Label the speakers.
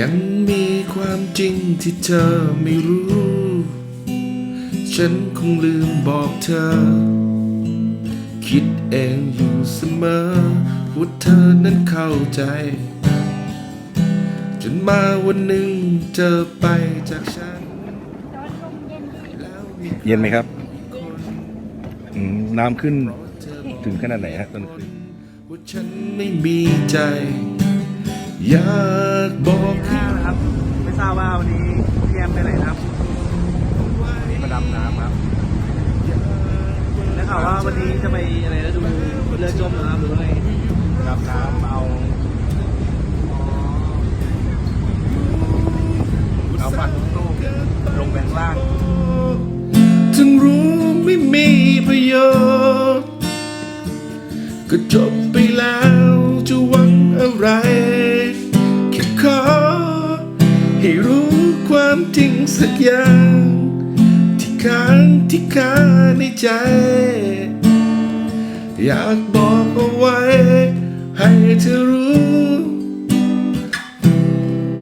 Speaker 1: ยังมีความจริงที่เธอไม่รู้ ฉันคงลืมบอกเธอ คิดเองอยู่เสมอว่าเธอนั้นเข้าใจ จนมาวันหนึ่งเจอไปจากฉันแล้วมี
Speaker 2: เย็นไหมครับ
Speaker 1: คน
Speaker 2: อืมน้ำขึ้น
Speaker 1: เธอ
Speaker 2: ถึงขนาดไหนฮะตอนคืน
Speaker 1: ว่าฉันไม่มีใจ อยากบอกให้
Speaker 3: นะครับ ไม่ทราบว่าวันนี้พี่แอมไปไหนนะครับวันนี้มาดำน้ำครับได้ข่าวว่าวันนี้จะไปอะไรนะดูเรือจมเหรอครับหรือว่าไงดำน้ำเอาเอาฝันลูกลงแบงล่าง
Speaker 1: ถึงรู้ไม่มีประโยชน์ ก็จบไปแล้วจะหวังอะไรแค่ขอ ให้รู้ความจริงสักอย่างที่ค้างที่ค้างในใจ อยากบอกเอาไว้ ให้เธอรู้